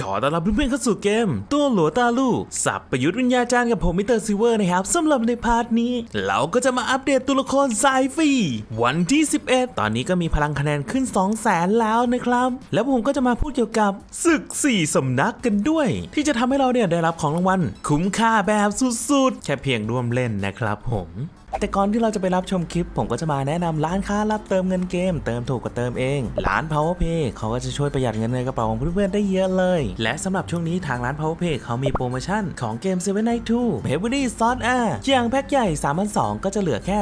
ขอต้อนรับเพื่อนๆเข้าสู่เกม ตัวหลัวตาลู่สับประยุทธ์วิญญาจารย์กับผมมิเตอร์ซิเวอร์นะครับสำหรับในพาร์ทนี้ เราก็จะมาอัปเดตตัวละครสายฟรีวันที่ 11 ตอนนี้ก็มีพลังคะแนนขึ้น 2 0 0แสนแล้วนะครับ แล้วผมก็จะมาพูดเกี่ยวกับศึก 4 สำนักกันด้วย ที่จะทำให้เราเนี่ยได้รับของรางวัลคุ้มค่าแบบสุดๆ แค่เพียงร่วมเล่นนะครับผม แต่ก่อนที่เราจะไปรับชมคลิป ผมก็จะมาแนะนำร้านค้ารับเติมเงินเกม เติมถูกกว่าเติมเอง ร้าน PowerPay เขาก็จะช่วยประหยัดเงินในกระเป๋าของเพื่อนๆได้เยอะเลย และสำหรับช่วงนี้ทางร้าน PowerPay เขามีโปรโมชั่นของเกม Seven Night 2 Heavily Sword R อย่างแพ็คใหญ่3,200ก็จะเหลือแค่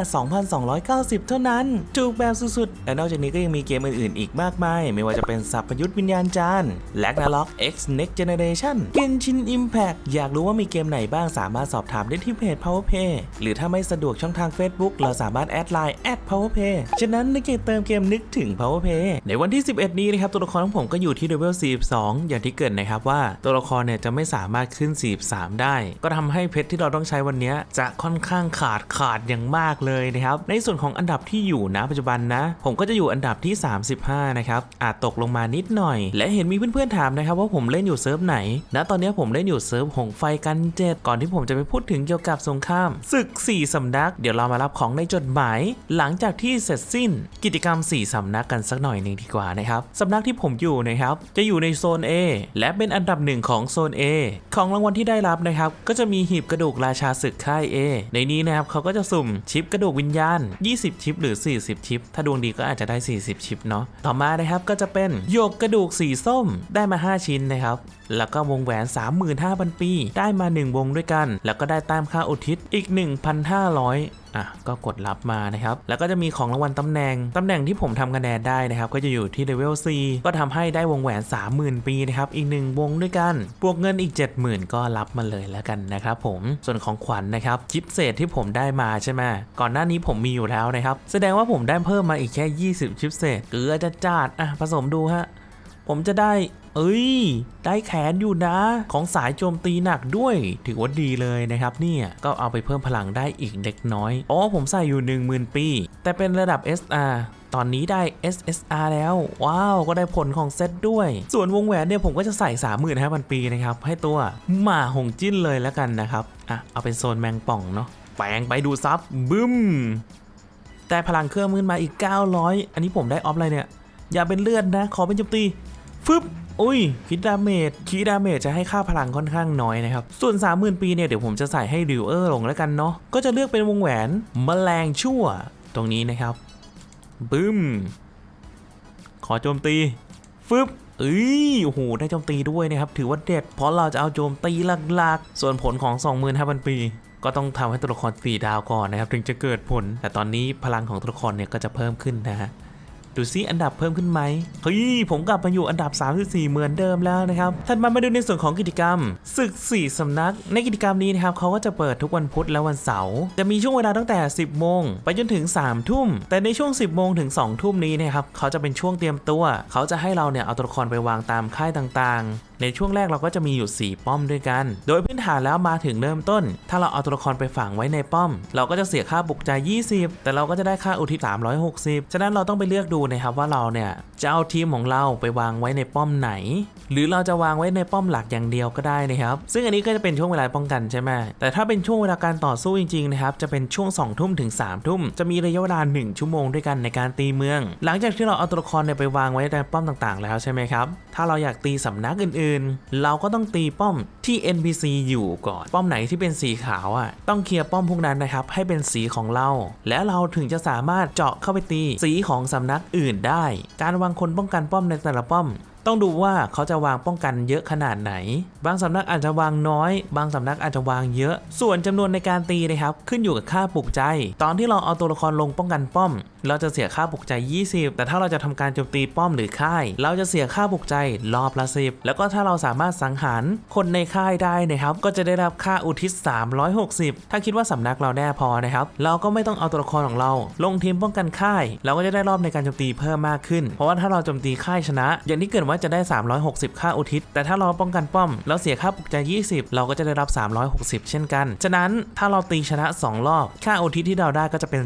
2,290 เท่านั้น ถูกแบบสุดๆ และนอกจากนี้ก็ยังมีเกมอื่นๆ อีกมากมาย ไม่ว่าจะเป็นสัพพยุทธวิญญาณจารย์ Ragnarok X Next Generation Genshin Impact อยากรู้ว่ามีเกมไหนบ้างสามารถสอบถามได้ที่เพจ PowerPay หรือถ้าไม่สะดวกช่องทาง Facebook เราสามารถแอดไลน์แอด powerplay ฉะนั้นนึกอยากเติมเกมนึกถึง powerplay ในวันที่ 11 นี้นะครับตัวละครของผมก็อยู่ที่เลเวล42 อย่างที่เกิดนะครับว่าตัวละครเนี่ยจะไม่สามารถขึ้น 43 ได้ ก็ทำให้เพชรที่เราต้องใช้วันนี้จะค่อนข้างขาดขาดอย่างมากเลยนะครับในส่วนของอันดับที่อยู่นะปัจจุบันนะ ผมก็จะอยู่อันดับที่ 35 นะครับอาจตกลงมานิดหน่อย และเห็นมีเพื่อนๆถามนะครับว่าผมเล่นอยู่เซิร์ฟไหนณตอนนี้ผมเล่นอยู่เซิร์ฟหงไฟกันเจ็ดก่อนที่ผมจะไปพูดถึงเกี่ยวกับสงครามศึก4สำนักเดี๋ยวเรามารับของในจดหมาย หลังจากที่เสร็จสิ้นกิจกรรม 4สำนักกันสักหน่อยหนึ่งดีกว่านะครับสำนักที่ผมอยู่นะครับจะอยู่ในโซน A และเป็นอันดับหนึ่งของโซน A ของรางวัลที่ได้รับนะครับก็จะมีหีบกระดูกราชาศึกค่าย A ในนี้นะครับเขาก็จะสุ่มชิปกระดูกวิญญาณ 20 ชิปหรือ 40 ชิป ถ้าดวงดีก็อาจจะได้ 40 ชิปเนาะต่อมานะครับก็จะเป็นโยกกระดูกสีส้มได้มา 5 ชิ้นนะครับแล้วก็วงแหวน 35,000 ปี ได้มา 1 วงด้วยกัน แล้วก็ได้ตามค่าอุทิศอีก 1,500 อะก็กดรับมานะครับ แล้วก็จะมีของรางวัลตำแหน่งตำแหน่งที่ผมทำคะแนนได้นะครับ ก็จะอยู่ที่เลเวล4ก็ทำให้ได้วงแหวน 30,000 ปีนะครับ อีก 1 วงด้วยกัน บวกเงินอีก 70,000 ก็รับมาเลยแล้วกันนะครับผม ส่วนของขวัญนนะครับชิปเศษที่ผมได้มาใช่ไหมก่อนหน้านี้ผมมีอยู่แล้วนะครับ แสดงว่าผมได้เพิ่มมาอีกแค่ 20 ชิปเศษเกลือจะจาดอะผสมดูฮะ ผมจะได้ เอ้ย ได้แขนอยู่นะ ของสายโจมตีหนักด้วย ถือว่าดีเลยนะครับเนี่ย ก็เอาไปเพิ่มพลังได้อีกเล็กน้อย อ๋อ ผมใส่อยู่ 10,000 ปี แต่เป็นระดับ SR ตอนนี้ได้ SSR แล้ว ว้าว ก็ได้ผลของเซตด้วย ส่วนวงแหวนเนี่ยผมก็จะใส่ 35,000 ปีนะครับ ให้ตัวหมาหงจิ้นเลยแล้วกันนะครับอะเอาเป็นโซนแมงป่องเนาะแปลงไปดูซับบึ้มแต่พลังเครื่องมือมาอีก 900 อันนี้ผมได้ออฟอะไรเนี่ย อย่าเป็นเลือดนะ ขอเป็นโจมตี ฟึบอุ้ยคิดดาเมจคีดาเมจจะให้ค่าพลังค่อนข้างน้อยนะครับ ส่วน 30,000 ปีเนี่ย เดี๋ยวผมจะใส่ให้ริวเออร์ลงแล้วกันเนาะก็จะเลือกเป็นวงแหวนมแมลงชั่ว ตรงนี้นะครับบึ้ม ขอโจมตีฟึบเอ้ยโอ้โหได้โจมตีด้วยนะครับ ถือว่าเด็ด เพราะเราจะเอาโจมตีหลักๆ ส่วนผลของ 25,000 ปี ก็ต้องทำให้ตัวละคร4ดาวก่อนนะครับ ถึงจะเกิดผล แต่ตอนนี้พลังของตัวละครเนี่ยก็จะเพิ่มขึ้นนะฮะ ดูซิอันดับเพิ่มขึ้นไหมเฮ้ยผมกลับมาอยู่อันดับ 34 เหมือนเดิมแล้วนะครับถัดมามาดูในส่วนของกิจกรรมศึก4สำนัก ในกิจกรรมนี้นะครับเขาก็จะเปิดทุกวันพุธและวันเสาร์จะมีช่วงเวลาตั้งแต่ 10 โมง ไปจนถึง 3 ทุ่ม แต่ในช่วง 10 โมงถึง 2 ทุ่มนี้นะครับเขาจะเป็นช่วงเตรียมตัว เขาจะให้เราเนี่ยเอาตัวละครไปวางตามค่ายต่างๆ ในช่วงแรกเราก็จะมีอยู่ 4 ป้อมด้วยกัน โดยพื้นฐานแล้วมาถึงเริ่มต้น ถ้าเราเอาตัวละครไปฝังไว้ในป้อม เราก็จะเสียค่าบุกใจ 20 แต่เราก็จะได้ค่าอุทิศ360 ฉะนั้นเราต้องไปเลือกดูนะครับว่าเราเนี่ยจะเอาทีมของเราไปวางไว้ในป้อมไหน หรือเราจะวางไว้ในป้อมหลักอย่างเดียวก็ได้นะครับ ซึ่งอันนี้ก็จะเป็นช่วงเวลาป้องกันใช่ไหมแต่ถ้าเป็นช่วงเวลาการต่อสู้จริงๆนะครับจะเป็นช่วง2ทุ่มถึง3ทุ่มจะมีระยะเวลา 1 ชั่วโมงด้วยกันในการตีเมือง หลังจากที่เราเอาตัวละครเนี่ยไปวางไว้ในป้อมต่างๆ แล้วใช่ไหมครับถ้าเราอยากตีสำนักอื่นๆ เราก็ต้องตีป้อมที่ NPC อยู่ก่อนป้อมไหนที่เป็นสีขาวอะต้องเคลียร์ป้อมพวกนั้นนะครับให้เป็นสีของเรา แล้วเราถึงจะสามารถเจาะเข้าไปตีสีของสำนักอื่นได้ การวางคนป้องกันป้อมในแต่ละป้อม ต้องดูว่าเขาจะวางป้องกันเยอะขนาดไหน บางสำนักอาจจะวางน้อย บางสำนักอาจจะวางเยอะ ส่วนจำนวนในการตีนะครับขึ้นอยู่กับค่าปลุกใจ ตอนที่เราเอาตัวละครลงป้องกันป้อม เราจะเสียค่าปลุกใจ 20 แต่ถ้าเราจะทำการโจมตีป้อมหรือค่าย เราจะเสียค่าปลุกใจรอบละ10 แล้วก็ถ้าเราสามารถสังหารคนในค่ายได้นะครับก็จะได้รับค่าอุทิศ 360 ถ้าคิดว่าสำนักเราแน่พอนะครับเราก็ไม่ต้องเอาตัวละครของเรา ลงทีมป้องกันค่าย เราก็จะได้รอบในการโจมตีเพิ่มมากขึ้น เพราะว่าถ้าเราโจมตีค่ายชนะ อย่างที่เกิดว่าจะได้ 360 ค่าอุทิศ แต่ถ้าเราป้องกันป้อมแล้วเสียค่าปลุกใจ 20 เราก็จะได้รับ 360 เช่นกัน ฉะนั้นถ้าเราตีชนะ 2 รอบ ค่าอุทิศที่เราได้ก็จะเป็น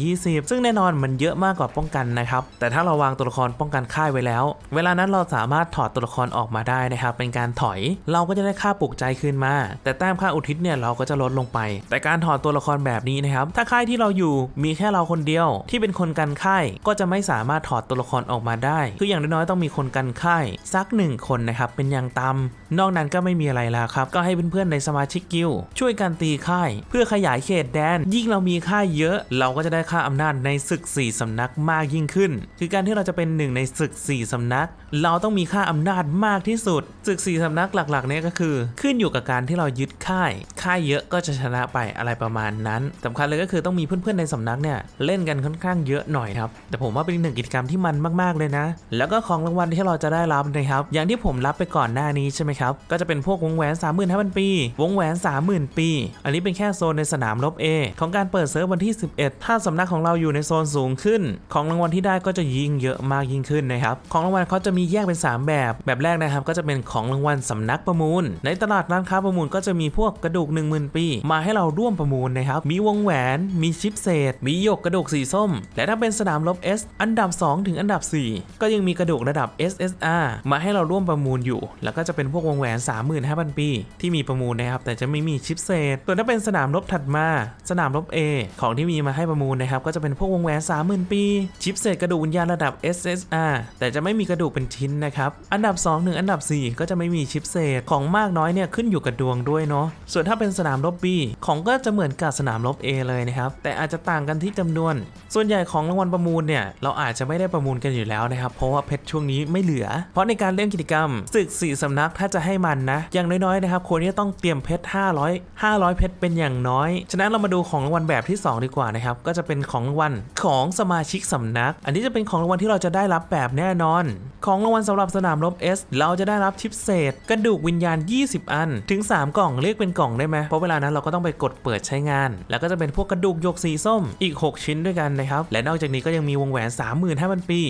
720 ซึ่งแน่นอนมันเยอะมากกว่าป้องกันนะครับ แต่ถ้าเราวางตัวละครป้องกันค่ายไว้แล้ว เวลานั้นเราสามารถถอดตัวละครออกมาได้นะครับ เป็นการถอย เราก็จะได้ค่าปลุกใจคืนมา แต่แต้มค่าอุทิศเนี่ยเราก็จะลดลงไป แต่การถอดตัวละครแบบนี้นะครับ ถ้าค่ายที่เราอยู่มีแค่เราคนเดียว ที่เป็นคนกันค่ายก็จะไม่สามารถถอดตัวละครออกมาได้ คืออย่างน้อยๆต้องมีคนกันค่ายสักหนึ่งคนนะครับเป็นอย่างต่ำนอกนั้นก็ไม่มีอะไรแล้วครับ ก็ให้เพื่อนๆในสมาชิกกิลช่วยกันตีค่าย เพื่อขยายเขตแดน ยิ่งเรามีค่ายเยอะ เราก็จะได้ค่าอำนาจในศึกสี่สำนักมากยิ่งขึ้น คือการที่เราจะเป็นหนึ่งในศึกสี่สำนัก เราต้องมีค่าอำนาจมากที่สุด ศึกสี่สำนักหลักๆเนี่ยก็คือ ขึ้นอยู่กับการที่เรายึดค่าย ค่ายเยอะก็จะชนะไปอะไรประมาณนั้นสำคัญเลยก็คือต้องมีเพื่อนๆในสำนักเนี่ยเล่นกันค่อนข้างเยอะหน่อยครับ แต่ผมว่าเป็นหนึ่งกิจกรรมที่มันมากๆเลยนะ แล้วก็ของรางวัลที่เราจะได้รับนะครับ อย่างที่ผมรับไปก่อนหน้านี้ใช่ไหมครับ ก็จะเป็นพวกวงแหวน35,000ปี วงแหวน 30,000 ปี อันนี้เป็นแค่โซนในสนามรบ A ของการเปิดเซิร์ฟวันที่ 11 ถ้าสำนักของเราอยู่ในโซนสูงขึ้น ของรางวัลที่ได้ก็จะยิ่งเยอะมากยิ่งขึ้นนะครับ ของรางวัลเขาจะมีแยกเป็น 3 แบบ แบบแรกนะครับก็จะเป็นของรางวัลสำนักประมูล ในตลาดร้านค้าประมูลก็จะมีพวกกระดูก 10,000 ปี มาให้เราร่วมประมูลนะครับ มีวงแหวน มีชิปเศษ มีหยกกระดูกสีส้ม และถ้าเป็นสนามรบ S อันดับ 2 ถึงอันดับ 4 ก็ยังมีกระดูกระดับ SSR มาให้เราร่วมประมูลอยู่ แล้วก็จะเป็นพวกวงแหวน 35,000 ปี ที่มีประมูลนะครับแต่จะไม่มีชิปเศษส่วนถ้าเป็นสนามรบถัดมา สนามรบ A ของที่มีมาให้ประมูลนะครับก็จะเป็นพวกวงแหวน30,000 ปี ชิปเศษกระดูกวิญญาณระดับ SSR แต่จะไม่มีกระดูกเป็นชิ้นนะครับ อันดับ2ถึงอันดับ 4 ก็จะไม่มีชิปเศษของมากน้อยเนี่ยขึ้นอยู่กับดวงด้วยเนาะ ส่วนถ้าเป็นสนามรบ B ของก็จะเหมือนกับสนามรบ A เลยนะครับ แต่อาจจะต่างกันที่จำนวน ส่วนใหญ่ของรางวัลประมูลเนี่ยเราอาจจะไม่ได้ประมูลกันอยู่แล้วนะครับ เพราะว่าเพชรช่วงนี้ไม่เหลือ เพราะในการเล่นกิจกรรมศึกสี่สำนักถ้าจะให้มันนะ อย่างน้อยๆนะครับควรที่จะต้องเตรียมเพชร500 500 เพชรเป็นอย่างน้อย ฉะนั้นเรามาดูของรางวัลแบบที่ 2 ดีกว่านะครับ ก็จะเป็นของรางวัลของสมาชิกสำนัก อันนี้จะเป็นของรางวัลที่เราจะได้รับแบบแน่นอน ของรางวัลสำหรับสนามรบ S เราจะได้รับชิปเศษ กระดูกวิญญาณ 20 อัน ถึง 3 กล่องเรียกเป็นกล่องได้ไหมเพราะเวลานั้นเราก็ต้องไปกดเปิดใช้งาน แล้วก็จะเป็นพวกกระดูกหยกสีส้มอีก 6 ชิ้นด้วยกันนะครับและนอกจากนี้ก็ยังมีวงแหวน 35,000 ปี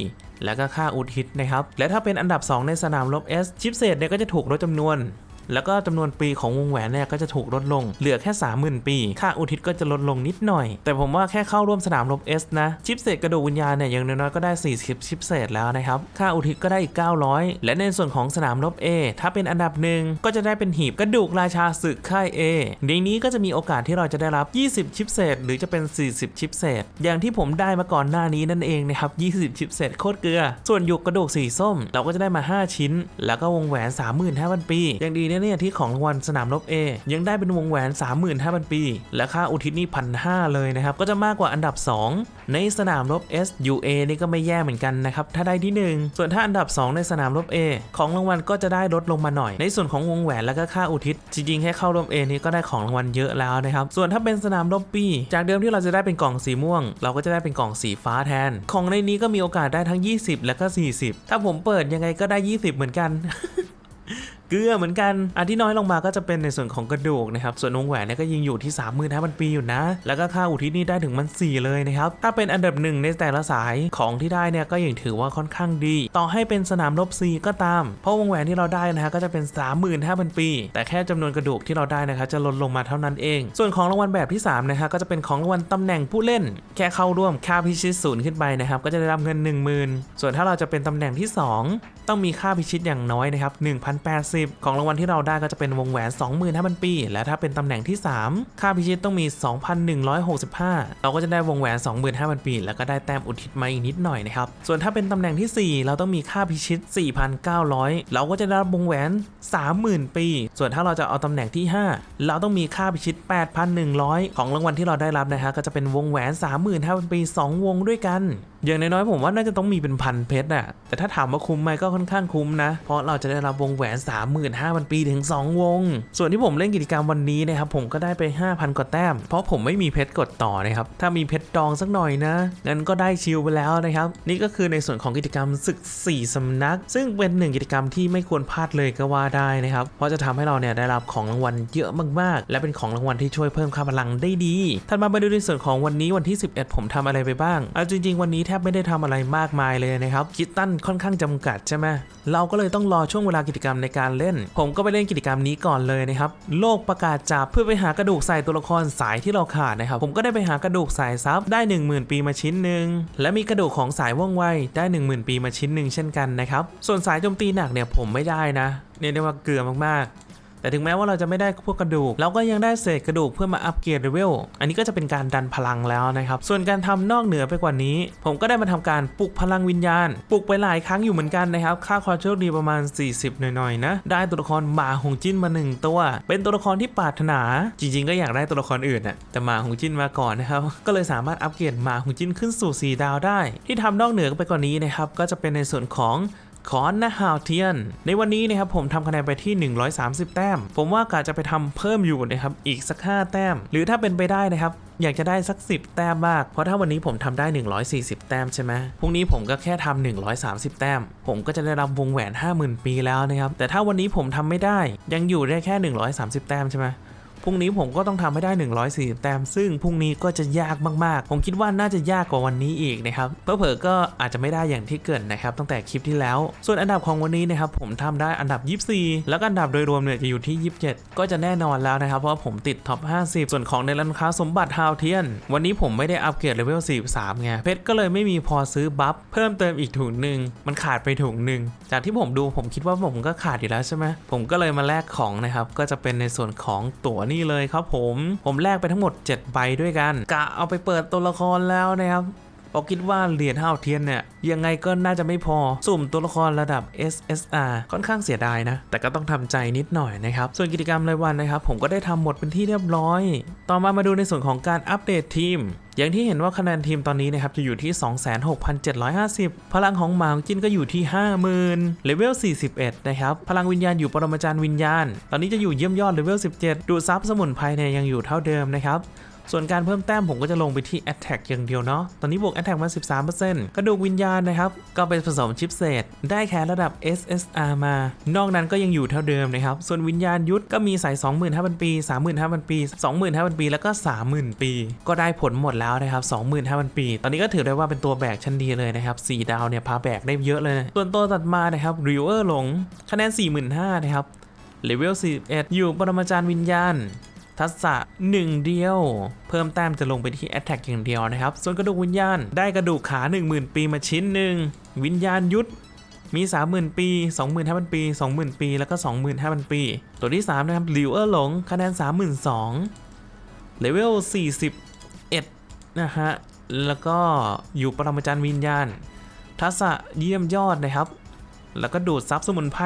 แล้วก็ค่าอุทิศนะครับและถ้าเป็นอันดับ 2 ในสนามรบ S ชิปเศษเนี่ยก็จะถูกลดจำนวน แล้วก็จำนวนปีของวงแหวนเนี่ยก็จะถูกลดลง เหลือแค่ 30,000 ปี ค่าอุทิศก็จะลดลงนิดหน่อย แต่ผมว่าแค่เข้าร่วมสนามรบ S นะ ชิปเศษกระดูกวิญญาณเนี่ยอย่างน้อยๆก็ได้ 40 ชิปเศษแล้วนะครับ ค่าอุทิศก็ได้อีก 900 และในส่วนของสนามรบ A ถ้าเป็นอันดับหนึ่งก็จะได้เป็นหีบกระดูกราชาศึกค่าย A ในนี้ก็จะมีโอกาสที่เราจะได้รับ 20 ชิปเศษ หรือจะเป็น 40 ชิปเศษ อย่างที่ผมได้มาก่อนหน้านี้นั่นเองนะครับ 20 ชิปเศษโคตรเกลือ ส่วนหยกกระดูกสีส้ม เราก็จะได้มา 5 ชิ้น แล้วก็วงแหวน 35,000 ปี อย่างดีเนี่ยนี่ที่ของรางวัลสนามรบ A ยังได้เป็นวงแหวน 35,000 ปี และค่าอุทิศนี่พันห้าเลยนะครับ ก็จะมากกว่าอันดับ 2 ในสนามรบ S UA นี่ก็ไม่แย่เหมือนกันนะครับ ถ้าได้ที่ 1 ส่วนถ้าอันดับ 2 ในสนามรบ A ของรางวัลก็จะได้ลดลงมาหน่อย ในส่วนของวงแหวนแล้วก็ค่าอุทิศจริงๆแค่เข้าร่วม A นี่ก็ได้ของรางวัลเยอะแล้วนะครับ ส่วนถ้าเป็นสนามรบ B จากเดิมที่เราจะได้เป็นกล่องสีม่วง เราก็จะได้เป็นกล่องสีฟ้าแทน ของในนี้ก็มีโอกาสได้ทั้ง 20 และก็ 40 ถ้าผมเปิดยังไงก็ได้ 20 เหมือนกัน เกลือเหมือนกัน อันที่น้อยลงมาก็จะเป็นในส่วนของกระดูกนะครับ ส่วนวงแหวนเนี่ยก็ยิงอยู่ที่3 5 0 0 0ปีอยู่นะ แล้วก็ค่าอุทิศนี่ได้ถึงมัน 4 เลยนะครับ ถ้าเป็นอันดับหนึ่งในแต่ละสายของที่ได้เนี่ยก็ยังถือว่าค่อนข้างดี ต่อให้เป็นสนามรบซีก็ตาม เพราะวงแหวนที่เราได้นะฮะก็จะเป็น 35,000 ปี แต่แค่จำนวนกระดูกที่เราได้นะครับจะลดลงมาเท่านั้นเอง ส่วนของรางวัลแบบที่3นะฮะก็จะเป็นของรางวัลตำแหน่งผู้เล่น แค่เข้าร่วมค่าพิชิตศูนย์ขึ้นไปนะครับก็จะได้รับเงิน 10,000 ส่วนถ้าเราจะเป็นตำแหน่งที่ 2 ต้องมีค่าพิชิตอย่างน้อยนะครับ1,080ของรางวัลที่เราได้ก็จะเป็นวงแหวน 25,000 ปี และถ้าเป็นตำแหน่งที่ 3 ค่าพิชิตต้องมี 2,165 เราก็จะได้วงแหวน 25,000 ปี แล้วก็ได้แต้มอุทิศมาอีกนิดหน่อยนะครับ ส่วนถ้าเป็นตำแหน่งที่ 4 เราต้องมีค่าพิชิต 4,900 เราก็จะได้วงแหวน 30,000 ปี ส่วนถ้าเราจะเอาตำแหน่งที่ 5 เราต้องมีค่าพิชิต 8,100 ของรางวัลที่เราได้รับนะฮะก็จะเป็นวงแหวน 35,000 ปี 2 วงด้วยกัน อย่างน้อยๆผมว่าน่าจะต้องมีเป็นพันเพชรอะแต่ถ้าถามว่าคุ้มไหมก็ค่อนข้างคุ้มนะ เพราะเราจะได้รับวงแหวน 35,000 ปีถึง 2 วง ส่วนที่ผมเล่นกิจกรรมวันนี้นะครับผมก็ได้ไป 5,000 กว่าแต้ม เพราะผมไม่มีเพชรกดต่อนะครับ ถ้ามีเพชรดองสักหน่อยนะงั้นก็ได้ชิลไปแล้วนะครับ นี่ก็คือในส่วนของกิจกรรมศึก 4สำนัก ซึ่งเป็นหนึ่งกิจกรรมที่ไม่ควรพลาดเลยก็ว่าได้นะครับ เพราะจะทำให้เราเนี่ยได้รับของรางวัลเยอะมากๆ และเป็นของรางวัลที่ช่วยเพิ่มค่าพลังได้ดีถัดมามาดูในส่วนของวันนี้วันที่ 11 ผมทำอะไรไปบ้างเอาจริงๆวันนี้ททบไม่ได้ทำอะไรมากมายเลยนะครับคิดตั้นค่อนข้างจำกัดใช่ไหมเราก็เลยต้องรอช่วงเวลากิจกรรมในการเล่น ผมก็ไปเล่นกิจกรรมนี้ก่อนเลยนะครับโลกประกาศจับเพื่อไปหากระดูกใส่ตัวละครสายที่เราขาดนะครับผมก็ได้ไปหากระดูกสายซับได้ 10,000 ปีมาชิ้นหนึ่งและมีกระดูกของสายว่องไวได้ 10,000 ปีมาชิ้นหนึ่งเช่นกันนะครับส่วนสายโจมตีหนักเนี่ยผมไม่ได้นะเรียกได้ว่าเกลือมากๆ แต่ถึงแม้ว่าเราจะไม่ได้พวกกระดูก เราก็ยังได้เศษกระดูกเพื่อมาอัปเกรดเลเวล อันนี้ก็จะเป็นการดันพลังแล้วนะครับ ส่วนการทำนอกเหนือไปกว่านี้ ผมก็ได้มาทำการปลุกพลังวิญญาณ ปลุกไปหลายครั้งอยู่เหมือนกันนะครับ ค่าความโชคดีประมาณ 40 หน่อยๆนะ ได้ตัวละครหมาหงจิ้นมาหนึ่งตัว เป็นตัวละครที่ปรารถนา จริง ๆ ก็อยากได้ตัวละครอื่นน่ะแต่หมาหงจิ้นมาก่อนนะครับ ก็เลยสามารถอัปเกรดหมาหงจิ้นขึ้นสู่ 4 ดาวได้ ที่ทำนอกเหนือไปกว่านี้นะครับ ก็จะเป็นในส่วนของ คอนนะฮาวเทียน ในวันนี้นะครับผมทำคะแนนไปที่ 130 แต้ม ผมว่ากะจะไปทำเพิ่มอยู่นะครับอีกสัก 5 แต้ม หรือถ้าเป็นไปได้นะครับอยากจะได้สัก 10 แต้มมากเพราะถ้าวันนี้ผมทำได้ 140 แต้มใช่ไหมพรุ่งนี้ผมก็แค่ทำ130 แต้ม ผมก็จะได้รับวงแหวน 50,000 ปีแล้วนะครับ แต่ถ้าวันนี้ผมทำไม่ได้ ยังอยู่ได้แค่ 130 แต้มใช่ไหม พรุ่งนี้ผมก็ต้องทำให้ได้ 140 แต้ม ซึ่งพรุ่งนี้ก็จะยากมากๆ ผมคิดว่าน่าจะยากกว่าวันนี้อีกนะครับเพื่อเผอก็อาจจะไม่ได้อย่างที่เกรินนะครับตั้งแต่คลิปที่แล้ว ส่วนอันดับของวันนี้นะครับผมทำได้อันดับ 24 แล้วก็อันดับโดยรวมเนี่ยจะอยู่ที่ 27 ก็จะแน่นอนแล้วนะครับเพราะว่าผมติดท็อป 50 ส่วนของในร้านค้าสมบัติฮาวเทียน วันนี้ผมไม่ได้อัปเกรดเลเวล 43 ไง เพชรก็เลยไม่มีพอซื้อบัฟเพิ่มเติมอีกถุงหนึ่ง มันขาดไปถุงหนึ่ง จากที่ผมดูผมคิดว่าผมก็ขาดอยู่แล้วใช่ไหมผมก็เลยมาแลกของนะครับ ก็จะเป็นในส่วนของตั๋วนี่เลยครับผม ผมแลกไปทั้งหมด 7 ใบด้วยกัน กะเอาไปเปิดตัวละครแล้วนะครับเพราคิดว่าเหรียญห้าวเทียนเนี่ย ยังไงก็น่าจะไม่พอ สุ่มตัวละครระดับ SSR ค่อนข้างเสียดายนะ แต่ก็ต้องทำใจนิดหน่อยนะครับ ส่วนกิจกรรมรายวันนะครับ ผมก็ได้ทำหมดเป็นที่เรียบร้อย ต่อมามาดูในส่วนของการอัปเดตทีม อย่างที่เห็นว่าคะแนนทีมตอนนี้นะครับจะอยู่ที่ 26,750 พลังของหมาของจินก็อยู่ที่ 50,000เลเวล 41 นะครับ พลังวิญญาณอยู่ปรมาจารย์วิญญาณ ตอนนี้จะอยู่เยี่ยมยอดเลเวล 17 ดูซับสมุนไพรเนี่ยยังอยู่เท่าเดิมนะครับ ส่วนการเพิ่มแต้มผมก็จะลงไปที่ Attack อย่างเดียวเนาะ ตอนนี้บวก Attack มา 13%กระดูกวิญญาณนะครับ ก็เป็นผสมชิปเศษ ได้แค่ระดับ SSR มา นอกนั้นก็ยังอยู่เท่าเดิมนะครับ ส่วนวิญญาณยุทธก็มีใส่25,000 ปี 35,000 ปี 25,000 ปี แล้วก็ 30,000 ปี ก็ได้ผลหมดแล้วนะครับ 25,000 ปี ตอนนี้ก็ถือได้ว่าเป็นตัวแบกชั้นดีเลยนะครับ 4 ดาวเนี่ยพาแบกได้เยอะเลย ส่วนตัวตัดมานะครับ r i v e r หลง คะแนน 45,000นะครับเลเวล41อยู่ปรมาจารย์วิญญาณ ทักษะ 1 เดียว เพิ่มแต้มจะลงไปที่ Attack อย่างเดียวนะครับ ส่วนกระดูกวิญญาณ ได้กระดูกขา 10,000 ปีมาชิ้นหนึ่ง วิญญาณยุทธมี 30,000 ปี 25,000 ปี 20,000 ปี แล้วก็ 25,000 ปี ตัวที่ 3 นะครับหลิวเออร์หลง คะแนน 32,000เลเวล 41 นะฮะ แล้วก็อยู่ปรมาจารย์วิญญาณ ทักษะเยี่ยมยอดนะครับ แล้วก็ดูดซับสมุนไพร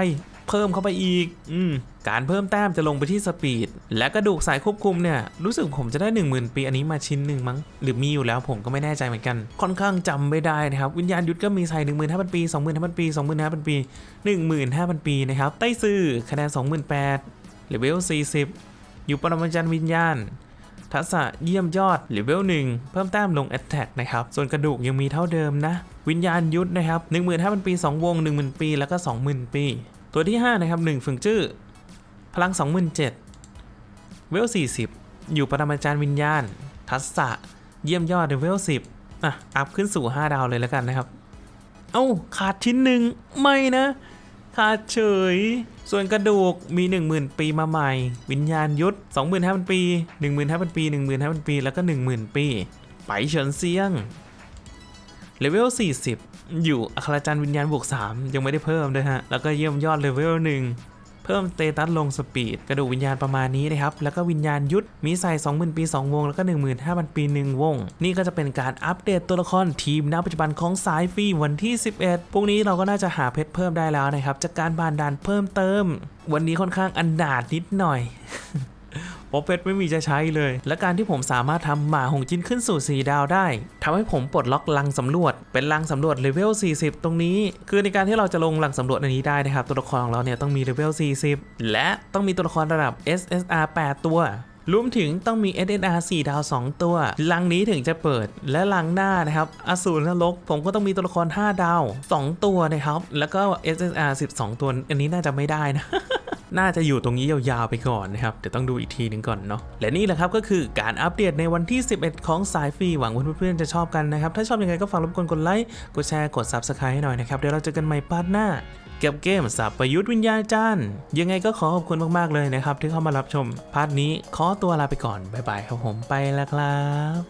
เพิ่มเข้าไปอีก อืม การเพิ่มแต้มจะลงไปที่สปีด และกระดูกสายควบคุมเนี่ย รู้สึกผมจะได้ 10,000 ปีอันนี้มาชิ้นหนึ่งมั้ง หรือมีอยู่แล้วผมก็ไม่แน่ใจเหมือนกัน ค่อนข้างจำไม่ได้นะครับ วิญญาณยุทธก็มีใส่15,000ปี25,000ปี25,000ปี15,000ปีนะครับ ไต้ซื่อคะแนน28,000เลเวล40อยู่ปรมาจารย์วิญญาณทักษะเยี่ยมยอดเลเวล1เพิ่มแต้มลง Attack นะครับ ส่วนกระดูกยังมีเท่าเดิมนะ วิญญาณยุทธนะครับ 15,000 ปี 2 วง 10,000 ปี แล้วก็ 20,000 ปี ตัวที่ 5 นะครับ1ฝึงจื้อ พลัง 27,000เวล 40 อยู่ปรมาจารย์วิญญาณ ทักษะเยี่ยมยอดเลเวล 10 อะ อัพขึ้นสู่ 5 ดาวเลยแล้วกันนะครับ เอ้า ขาดชิ้นหนึ่งไม่นะ ขาดเฉย ส่วนกระดูกมี 10,000 ปีมาใหม่ วิญญาณยุทธ25,000 ปี 15,000 ปี 15,000 ปี แล้วก็ 10,000 ปี ไปเฉินเซียงเลเวล40 อยู่อัคราจารย์วิญญาณบวก 3 ยังไม่ได้เพิ่มด้วยฮะ แล้วก็เยี่ยมยอดเลเวล1เพิ่มสเตตัสลงสปีด กระดูกวิญญาณประมาณนี้นะครับ แล้วก็วิญญาณยุทธมีใส่ 20,000 ปี 2 วง แล้วก็ 15,000 ปี 1 วง นี่ก็จะเป็นการอัปเดตตัวละครทีมณปัจจุบันของสายฟรีวันที่ 11พรุ่งนี้เราก็น่าจะหาเพชรเพิ่มได้แล้วนะครับ จากการบานดานเพิ่มเติม วันนี้ค่อนข้างอันดาดนิดหน่อย ราะเพชรไม่มีจะใช้เลย และการที่ผมสามารถทำหมาหงจินขึ้นสู่ 4 ดาวได้ทำให้ผมปลดล็อกลังสำรวจ เป็นลังสำรวจเลเวล 40 ตรงนี้ คือในการที่เราจะลงลังสำรวจอันนี้ได้นะครับตัวละครของเราเนี่ยต้องมีเลเวล 40 และต้องมีตัวละครระดับ SSR 8 ตัวรวมถึงต้องมี SNR 4 ดาว 2 ตัว ลังนี้ถึงจะเปิด และลังหน้านะครับ อสูรนรก ผมก็ต้องมีตัวละคร 5 ดาว 2 ตัวนะครับ แล้วก็ SSR 12 ตัว อันนี้น่าจะไม่ได้นะ น่าจะอยู่ตรงนี้ยาวๆไปก่อนนะครับเดี๋ยวต้องดูอีกทีหนึงก่อนเนาะและนี่แหละครับก็คือการอัปเดตในวันที่ 11 ของสายฟรีหวังว่าเพื่อนๆจะชอบกันนะครับถ้าชอบยังไงก็ฝากรบกวนกดไลค์กดแชร์กด Subscribe ให้หน่อยนะครับเดี๋ยวเราเจอกันใหม่พาร์ทหน้าเก็บเกมสับประยุทธ์วิญญาจารย์ยังไงก็ขอขอบคุณมากๆเลยนะครับที่เข้ามารับชมพาร์ทนี้ขอตัวลาไปก่อนบ๊ายบายครับผมไปแล้วครับ